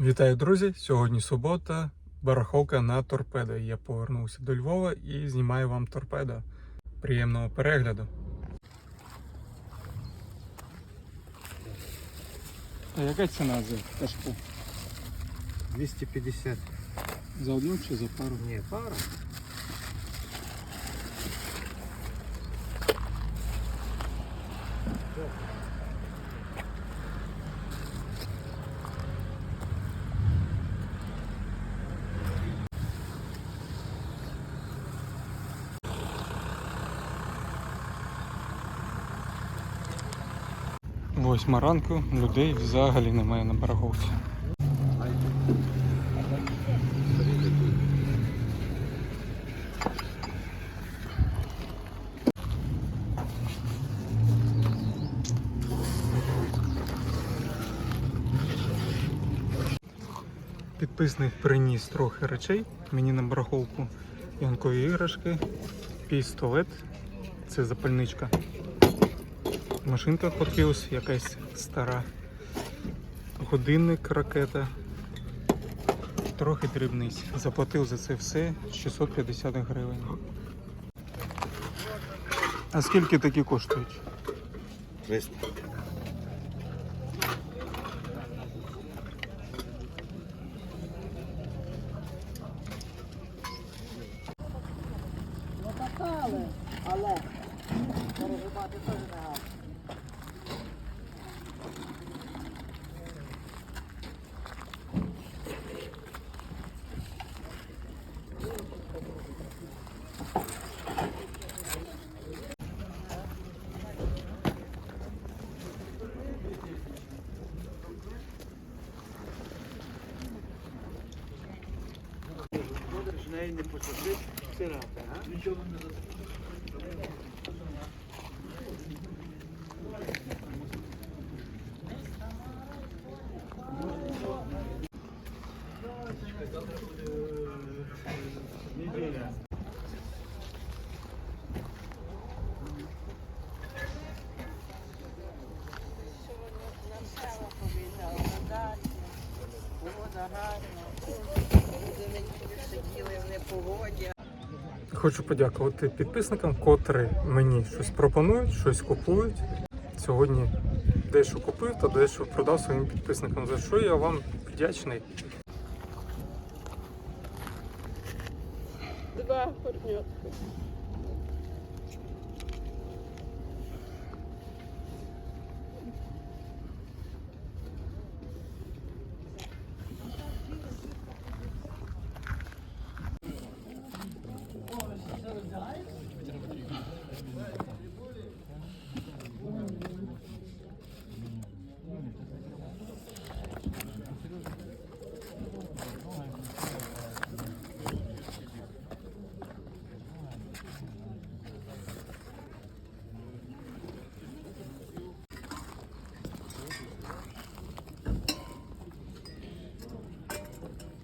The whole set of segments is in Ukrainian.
Вітаю, друзі! Сьогодні субота, барахолка на торпедо. Я повернувся до Львова і знімаю вам торпедо. Приємного перегляду. А яка ціна за пташку? 250. За одну чи за пару? Ні, пара. Восьма ранку, людей взагалі немає на барахолці. Підписник приніс трохи речей мені на барахолку. Янкові іграшки, пістолет, це запальничка. Машинка Hot Wheels, якась стара. Годинник ракета. Трохи дрібниць. Заплатив за це все 650 гривень. А скільки такі коштують? 300. Покатали, але переживати теж не гарно. Будеш неї не посадити, сирати. Нічого не Неділя. Погода гарна. Хочу подякувати підписникам, котрі мені щось пропонують, щось купують. Сьогодні дещо купив та дещо продав своїм підписникам, за що я вам вдячний. Два партнерки.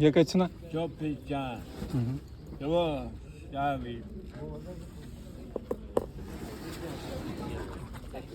Яка ціна? Що п'яття? Угу. Його ставить.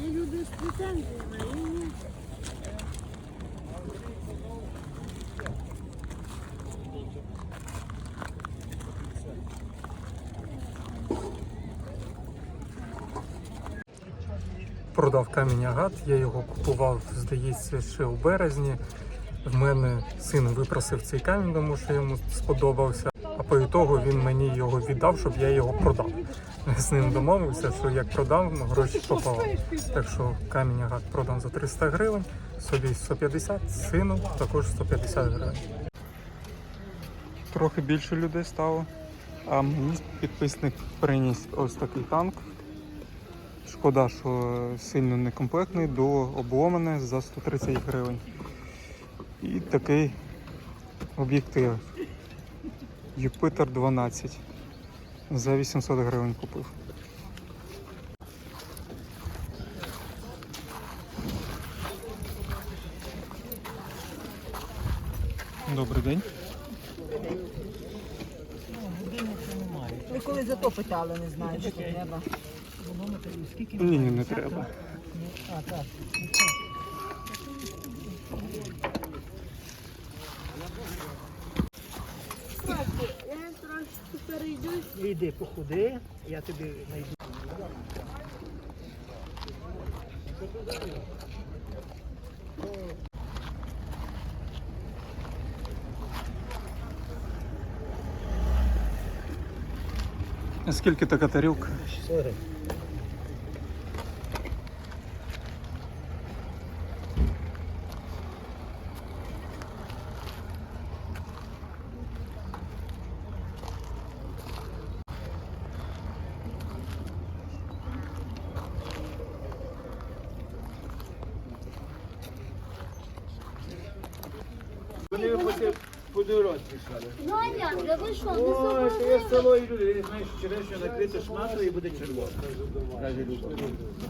Ні, люди з претензіями. ні-ні. Продав камінь агат, я його купував, здається, ще у березні. В мене син випросив цей камінь, тому що йому сподобався. а по ітогу він мені його віддав, щоб я його продав. З ним домовився, що як продам, гроші пополам. Так що камінь агат продам за 300 гривень, собі 150, сину також 150 гривень. Трохи більше людей стало. А мені підписник приніс ось такий танк. Шкода, що сильно некомплектний, до обломане за 130 гривень. І такий об'єктив. Юпитер 12. За 800 гривень купив. Добрий день. Ви коли за то питали, не знаю, що треба. Ні, ні, не треба. Я трошки Іди походи, я тобі знайду. Скільки така тарілка? Сори. Вони потім по, дорозі пішли. Ну а як? Я вийшла, не Ой, то я є село і люди, ти що черешню накрити шматою і буде червоно. Каже Люба.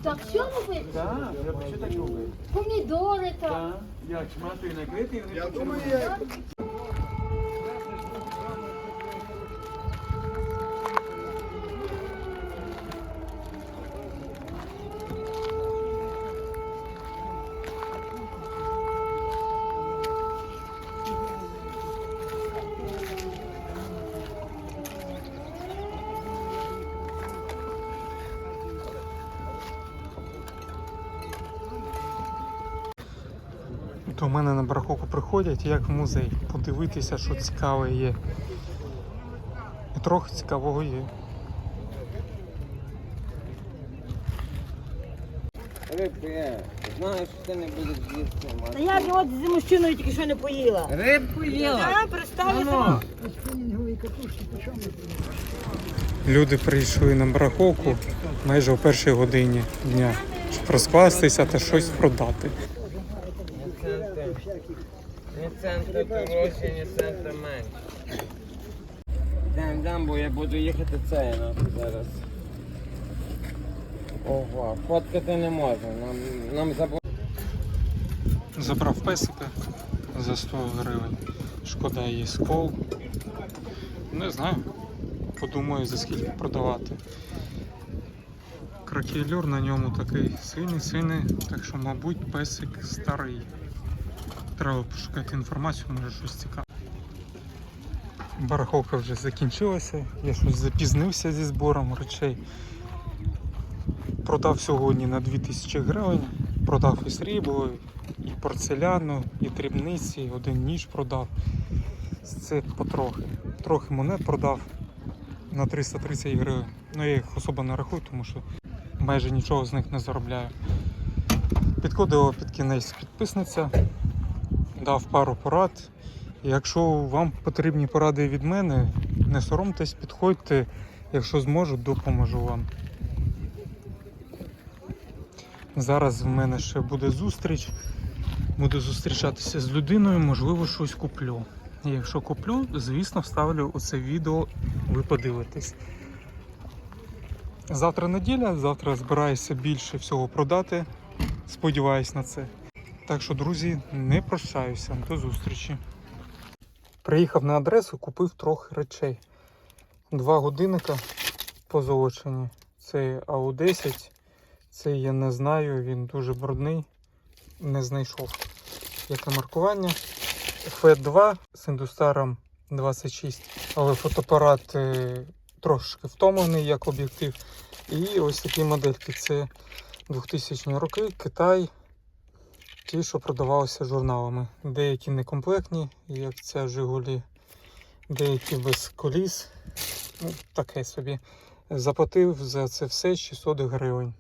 Так що робити? Так, треба що так робити? Помідори там. Так, як шматою накрити і вони До мене на барахолку приходять як в музей, подивитися, що цікаве є. І трохи цікавого є. Рибку я знаю, що ти не будеш їсти. Та я ж от з мужчиною тільки що не поїла. Рибку їла. Так, представлю собі. Люди прийшли на барахолку майже о першій годині дня, щоб розкластися та щось продати. Ні цента. Дорожче, ні цента менше. Дам, дам, бо я буду їхати це нахуй зараз. Ого, фоткати не можна. Нам, нам забу... Забрав песика за 100 гривень. Шкода її скол. Не знаю. Подумаю, за скільки продавати. Кракелюр на ньому такий синий, так що, мабуть, песик старий. Треба пошукати інформацію, може щось цікаве. Барахолка вже закінчилася, я щось запізнився зі збором речей. Продав сьогодні на 2000 гривень. Продав і срібло, і порцеляну, і дрібниці, і один ніж продав. Це потрохи. Трохи монет продав на 330 гривень. Ну я їх особо не рахую, тому що майже нічого з них не заробляю. Підходила під кінець підписниця, дав пару порад. Якщо вам потрібні поради від мене, не соромтесь, підходьте, якщо зможу, допоможу вам. Зараз в мене ще буде зустріч. Буду зустрічатися з людиною, можливо, щось куплю. І якщо куплю, звісно, вставлю оце відео, ви подивитесь. Завтра неділя, завтра збираюся більше всього продати. Сподіваюсь на це. Так що, друзі, не прощаюся. До зустрічі. Приїхав на адресу, купив трохи речей. Два годинника позолочені. Це АУ-10. Це я не знаю, він дуже брудний. Не знайшов. Яке маркування? F2 з індустаром 26, але фотоапарат е, трошки втомлений як об'єктив. І ось такі модельки. Це 2000 роки, Китай. Ті, що продавалися журналами. Деякі некомплектні, як ця Жигулі деякі без коліс. Ну, таке собі. Заплатив за це все 600 гривень.